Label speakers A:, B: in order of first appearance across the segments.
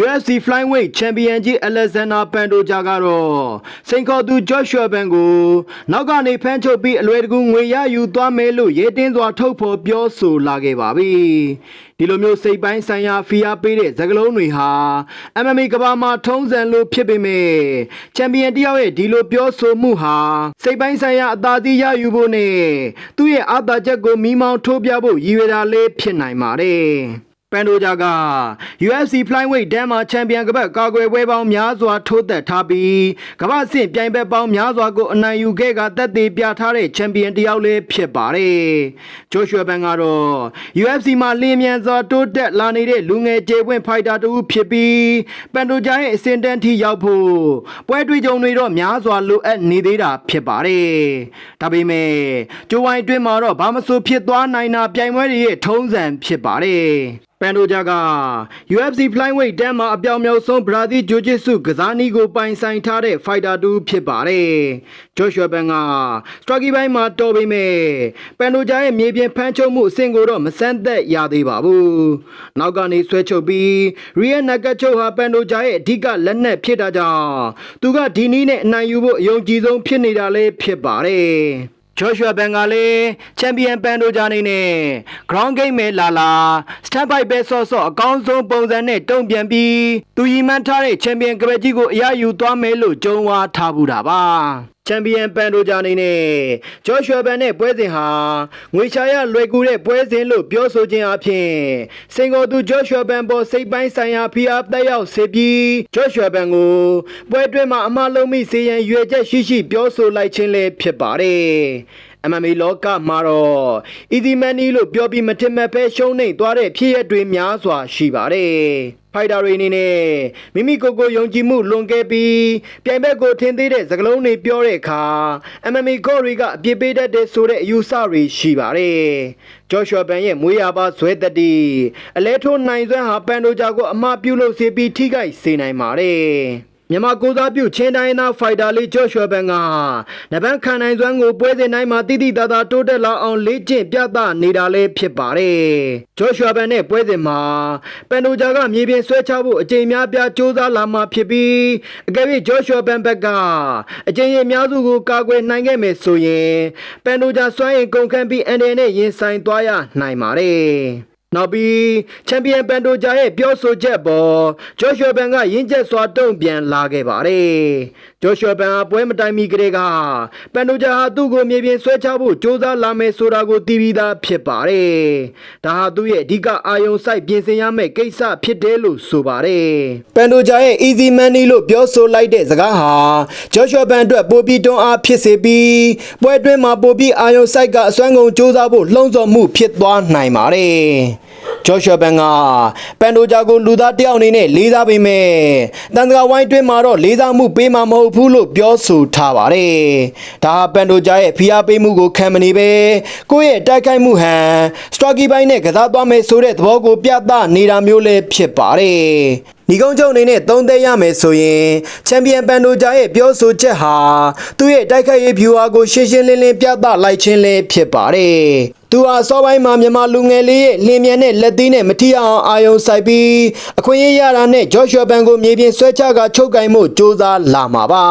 A: UFC Flyweight Champion ကြီး Alexander Pantoja ကတော့စိန်ခေါ်သူ Joshua Ban ကို နောက်ကနေဖမ်းချုပ်ပြီးအလွယ်တကူငွေရယူသွားမယ်လို့ရဲတင်းစွာထုတ်ဖော်ပြောဆိုလာခဲ့ပါပြီ။ဒီလိုမျိုးစိတ်ပိုင်းဆိုင်ရာဖီအားပေးတဲ့သကလုံးတွေဟာ MMA ကမ္ဘာမှာထုံးစံလို့ဖြစ်ပေမဲ့ချန်ပီယံတယောက်ရဲ့ဒီလိုပြောဆိုမှုဟာစိတ်ပိုင်းဆိုင်ရာအသာစီးရယူဖို့နဲ့သူ့ရဲ့အာသာချက်ကိုမိမောင်းထိုးပြဖို့ရည်ရွယ်တာလေးဖြစ်နိုင်ပါတယ်။ ပန်ဒိုဂျာက UFC Flyweight တန်းမှာချန်ပီယံကပတ်ကာကွယ်ပွဲပေါင်းများစွာထိုးသက်ထားပြီးကမ္ဘာအဆင့်ပြိုင်ဘက်ပေါင်းများစွာကိုအနိုင်ယူခဲ့ကသက်သေပြထားတဲ့ချန်ပီယံတစ်ယောက်လည်းဖြစ်ပါတယ်။ဂျိုရှွာဘန်ကတော့ UFC မှာလင်းမြန်စွာတိုးတက်လာနေတဲ့လူငယ်ကျေပွင့်ဖိုက်တာတူဖြစ်ပြီးပန်ဒိုဂျာရဲ့အဆင့်တန်းထိရောက်ဖို့ပွဲတွေ့ကြုံတွေတော့များစွာလိုအပ်နေသေးတာဖြစ်ပါတယ်။ဒါပေမဲ့ဂျိုဝိုင်းအတွင်းမှာတော့ဘာမဆိုဖြစ်သွားနိုင်တာပြိုင်ပွဲတွေရဲ့ထုံးစံဖြစ်ပါတယ်။ပန်ဒိုဂျာက UFC Flyweight တန်းမှာအပြောင်မြောက်ဆုံးဘရာဇီးဂျိုဂျစ်ဆုကစားနည်းကိုပိုင်ဆိုင်ထားတဲ့ fighter တူဖြစ်ပါတယ်။ဂျိုရှွာဘန်က Strike ဘိုင်းမှာတော်ပေမဲ့ပန်ဒိုဂျာရဲ့မြေပြင်ဖမ်းချုပ်မှုအဆင့်ကိုတော့မစမ်းသက်ရသေးပါဘူး။နောက်ကနေဆွဲချုပ်ပြီး Real Nakacho ဟာပန်ဒိုဂျာရဲ့အဓိကလက်နက်ဖြစ်တာကြောင့်သူကဒီနည်းနဲ့အနိုင်ယူဖို့အယုံကြည်ဆုံးဖြစ်နေတာလည်းဖြစ်ပါတယ်။ ဂျော့ရှွာဘန်ကလည်းချန်ပီယံပန်ဒိုဂျာနေနဲ့ ground game မဲလာလာ stand by ပဲဆော့ဆော့အကောင်းဆုံးပုံစံနဲ့တုံ့ပြန်ပြီးသူရီမှန်းထားတဲ့ချန်ပီယံကပက်ကြီးကိုအရယူသွားမယ်လို့ကြုံဝါထားဘူးတာပါ ချန်ပီယံပန်ဒိုဂျာနေနဲ့ဂျော့ရှွာဘန်နဲ့ပွဲစဉ်ဟာငွေချရလွယ်ကူတဲ့ပွဲစဉ်လို့ပြောဆိုခြင်းအပြင်စင်ကိုသူဂျော့ရှွာဘန်ပေါ်စိတ်ပိုင်းဆိုင်ရာဖိအားတက်ရောက်စေပြီးဂျော့ရှွာဘန်ကိုပွဲတွင်းမှာအမှားလုံးမိစေရန်ရွေချက်ရှိရှိပြောဆိုလိုက်ခြင်းလည်းဖြစ်ပါတယ် MMA လောကမှာတော့ Easy Money လို့ပြောပြီးမထင်မှတ်ပဲရှုံးနေသွားတဲ့ဖြစ်ရပ်တွေများစွာရှိပါတယ်။ဖိုက်တာတွေအနေနဲ့မိမိကိုယ်ကိုယုံကြည်မှုလွန်ကဲပြီးပြိုင်ဘက်ကိုထင်သေးတဲ့စကားလုံးတွေပြောတဲ့အခါ MMA ကော့တွေကအပြစ်ပေးတတ်တဲ့ဆိုတဲ့အယူဆတွေရှိပါတယ်။ဂျော့ရှွာဘန်ရဲ့မွေးရပါဇွဲတတိအလဲထိုးနိုင်စွမ်းဟာပန်ဒိုဂျာကိုအမှားပြုလို့စေပြီးထိခိုက်စေနိုင်ပါတယ်။ မြန်မာကိုစားပြုချင်းတိုင်းသားဖိုက်တာလေးဂျော့ရှွာဘန်ကနဗန်းခံနိုင်စွမ်းကိုပွဲစဉ်တိုင်းမှာတိတိတသာတိုးတက်လာအောင်လေ့ကျင့်ပြသနေတာလည်းဖြစ်ပါတယ်။ဂျော့ရှွာဘန်နဲ့ပွဲစဉ်မှာပန်ဒိုဂျာကမြေပြင်ဆွဲချဖို့အကြိမ်များပြားစ조사လာမှာဖြစ်ပြီးအကယ်၍ဂျော့ရှွာဘန်ဘက်ကအကြိမ်ရအများစုကိုကာကွယ်နိုင်ခဲ့မယ်ဆိုရင်ပန်ဒိုဂျာစွမ်းရင်ကုန်ခန့်ပြီးအန်ဒယ်နဲ့ရင်ဆိုင်သွားရနိုင်ပါတယ်။ နောက်ပြီးချန်ပီယံပန်တိုဂျာရဲ့ပြောဆိုချက်ပေါ်ဂျော့ရှွာဘန်ကရင်းချက်စွာတုံ့ပြန်လာခဲ့ပါတယ်။ဂျော့ရှွာဘန်ဟာပွဲမတိုင်မီကလေးကပန်တိုဂျာဟာသူ့ကိုမြေပြင်ဆွဲချဖို့ကြိုးစားလာမယ်ဆိုတာကိုသိပြီးသားဖြစ်ပါတယ်။ဒါဟာသူ့ရဲ့အဓိကအာယုံစိုက်ပြင်ဆင်ရမယ့်ကိစ္စဖြစ်တယ်လို့ဆိုပါတယ်။ပန်တိုဂျာရဲ့ easy money လို့ပြောဆိုလိုက်တဲ့စကားဟာဂျော့ရှွာဘန်အတွက်ပိုပြီးတွန်းအားဖြစ်စေပြီးပွဲတွင်းမှာပိုပြီးအာယုံစိုက်ကအစွမ်းကုန်ကြိုးစားဖို့လှုံ့ဆော်မှုဖြစ်သွားနိုင်ပါတယ်။ ဂျော့ရှွာဘန်ကပန်ဒိုဂျာကိုလူသားတယောက်အနေနဲ့လေးစားပေမဲ့တန်တကာဝိုင်းတွင်းမှာတော့လေးစားမှုပေးမှာမဟုတ်ဘူးလို့ပြောဆိုထားပါတယ်။ဒါဟာပန်ဒိုဂျာရဲ့ဖိအားပေးမှုကိုခံမနေပဲကိုယ့်ရဲ့တိုက်ခိုက်မှုဟန်စတော့ကီပိုင်းနဲ့ကစားသွားမယ်ဆိုတဲ့သဘောကိုပြသနေတာမျိုးလည်းဖြစ်ပါတယ်။ဒီကုန်းချုပ်အနေနဲ့သုံးသက်ရမယ်ဆိုရင်ချန်ပီယံပန်ဒိုဂျာရဲ့ပြောဆိုချက်ဟာသူ့ရဲ့တိုက်ခိုက်ရေး viewer ကိုရှင်းရှင်းလင်းလင်းပြသလိုက်ခြင်းလည်းဖြစ်ပါတယ်။သူဟာစောပိုင်းမှာမြန်မာလူငယ်လေးရဲ့လင်းမြန်တဲ့လက်သီးနဲ့မထိအောင်အာယုံဆိုင်ပြီးအခွင့်အရေးရတာနဲ့ဂျော့ရှွာဘန်ကိုမြေပြင်ဆွဲချကချုပ်ကင်မှုစ조사လာမှာပါ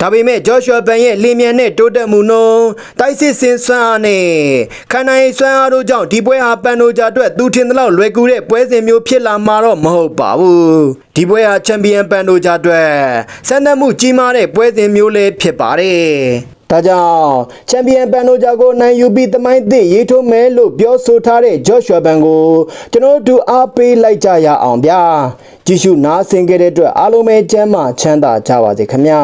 A: ဒါပေမဲ့ဂျော့ရှွာဘန်ရဲ့လင်းမြန်တဲ့တိုးတက်မှုနှုန်းတိုက်စစ်စင်စွမ်းအားနဲ့ခန္ဓာရည်စွမ်းအားတို့ကြောင့်ဒီပွဲဟာပန်နိုဂျာအတွက်သူထင်သလောက်လွယ်ကူတဲ့ပွဲစဉ်မျိုးဖြစ်လာမှာတော့မဟုတ်ပါဘူးဒီပွဲဟာချန်ပီယံပန်နိုဂျာအတွက်စံတတ်မှုကြီးမားတဲ့ပွဲစဉ်မျိုးလည်းဖြစ်ပါတယ် ဒါကြောင့်ချန်ပီယံပန်နိုဂျာကိုနိုင်ယူပြီးသမိုင်းသစ်ရေးထိုးမယ်လို့ပြောဆိုထားတဲ့ဂျော့ရှွာဘန်ကိုကျွန်တော်တို့အားပေးလိုက်ကြရအောင်ဗျာကြည့်ရှုနားဆင်ကြတဲ့အတွက်အားလုံးပဲကျမ်းမာချမ်းသာကြပါစေခင်ဗျာ